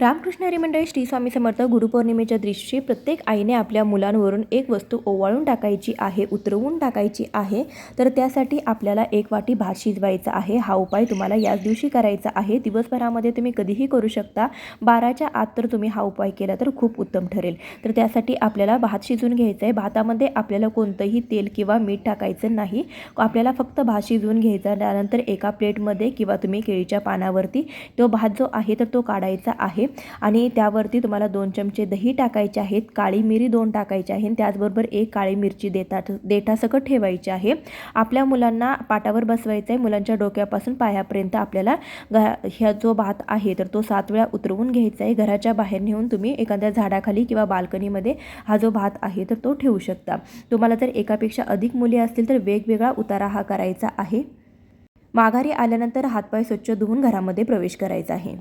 रामकृष्ण हरी मंडळी श्री स्वामी समर्थ गुरुपौर्णिमेच्या दिवशी प्रत्येक आईने आपल्या मुलांवरून एक वस्तू ओवाळून टाकायची आहे उतरवून टाकायची आहे तर त्यासाठी आपल्याला एक वाटी भात शिजवायचा आहे. हा उपाय तुम्हाला याच दिवशी करायचा आहे. दिवसभरामध्ये तुम्ही कधीही करू शकता. बाराच्या आत तर तुम्ही हा उपाय केला तर खूप उत्तम ठरेल. तर त्यासाठी आपल्याला भात शिजवून घ्यायचा आहे. भातामध्ये आपल्याला कोणतंही तेल किंवा मीठ टाकायचं नाही. आपल्याला फक्त भात शिजवून घ्यायचा त्यानंतर एका प्लेटमध्ये किंवा तुम्ही केळीच्या पानावरती तो भात जो आहे तर तो काढायचा आहे. आणि त्यावरती तुम्हाला दोन चमचे दही टाकायचे आहेत काळी मिरी दोन टाकायची आहे आणि त्याचबरोबर एक काळी मिरची देता देठासकट ठेवायची आहे. आपल्या मुलांना पाटावर बसवायचं आहे मुलांच्या डोक्यापासून पायापर्यंत आपल्याला घ ह्या जो भात आहे तर तो सात वेळा उतरवून घ्यायचा आहे घराच्या बाहेर नेऊन तुम्ही एखाद्या झाडाखाली किंवा बाल्कनीमध्ये हा जो भात आहे तर तो ठेवू शकता. तुम्हाला जर एकापेक्षा अधिक मुली असतील तर वेगवेगळा उतारा हा करायचा आहे. माघारी आल्यानंतर हातपाय स्वच्छ धुवून घरामध्ये प्रवेश करायचा आहे.